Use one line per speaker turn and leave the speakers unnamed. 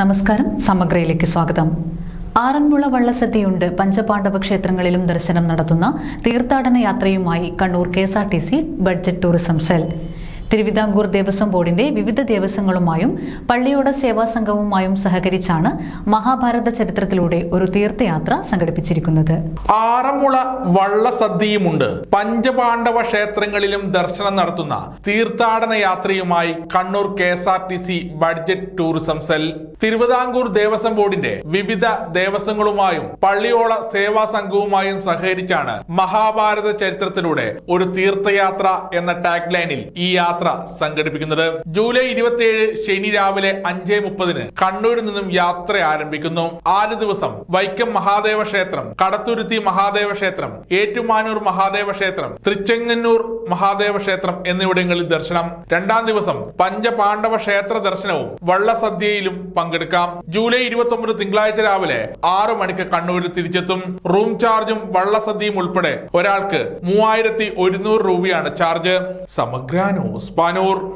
നമസ്കാരം സമഗ്രയിലേക്ക് സ്വാഗതം. ആറന്മുള വള്ളസദ്യയുണ്ട്. പഞ്ചപാണ്ഡവ ക്ഷേത്രങ്ങളിലും ദർശനം നടത്തുന്ന തീർത്ഥാടന യാത്രയുമായി Kannur K S R T C budget tourism cell. Thiruvithamkoor Devaswom ബോർഡിന്റെ വിവിധ ദേവസ്വങ്ങളുമായും പള്ളിയോട സേവാ സംഘവുമായും സഹകരിച്ചാണ് മഹാഭാരത ചരിത്രത്തിലൂടെ ഒരു തീർത്ഥയാത്ര സംഘടിപ്പിച്ചിരിക്കുന്നത്.
ആറന്മുള വള്ളസദ്യയുമുണ്ട്. പഞ്ചപാണ്ഡവ ക്ഷേത്രങ്ങളിലും ദർശനം നടത്തുന്ന തീർത്ഥാടന യാത്രയുമായി Kannur K S R T C budget tourism cell Thiruvithamkoor Devaswom ബോർഡിന്റെ വിവിധ ദേവസ്വങ്ങളുമായും പള്ളിയോള സേവാ സംഘവുമായും സഹകരിച്ചാണ് മഹാഭാരത ചരിത്രത്തിലൂടെ ഒരു തീർത്ഥയാത്ര എന്ന ടാഗ് ലൈനിൽ ഈ യാത്ര സംഘടിപ്പിക്കുന്നത്. ജൂലൈ ഇരുപത്തിയേഴ് ശനി രാവിലെ അഞ്ചേ മുപ്പതിന് കണ്ണൂരിൽ നിന്നും യാത്ര ആരംഭിക്കുന്നു. ആദ്യ ദിവസം വൈക്കം മഹാദേവ ക്ഷേത്രം കടത്തുരുത്തി മഹാദേവ ക്ഷേത്രം ഏറ്റുമാനൂർ മഹാദേവ ക്ഷേത്രം തൃച്ചെങ്ങന്നൂർ മഹാദേവ ക്ഷേത്രം എന്നിവിടങ്ങളിൽ ദർശനം. രണ്ടാം ദിവസം പഞ്ചപാണ്ഡവ ക്ഷേത്ര ദർശനവും വള്ളസദ്യയിലും പങ്കെടുക്കാം. ജൂലൈ ഇരുപത്തി തിങ്കളാഴ്ച രാവിലെ ആറു മണിക്ക് കണ്ണൂരിൽ തിരിച്ചെത്തും. റൂം ചാർജും വള്ളസദ്യയും ഉൾപ്പെടെ ഒരാൾക്ക് മൂവായിരത്തി ഒരുന്നൂറ് രൂപയാണ് ചാർജ്. സമഗ്ര ന്യൂസ്. പാനൂർ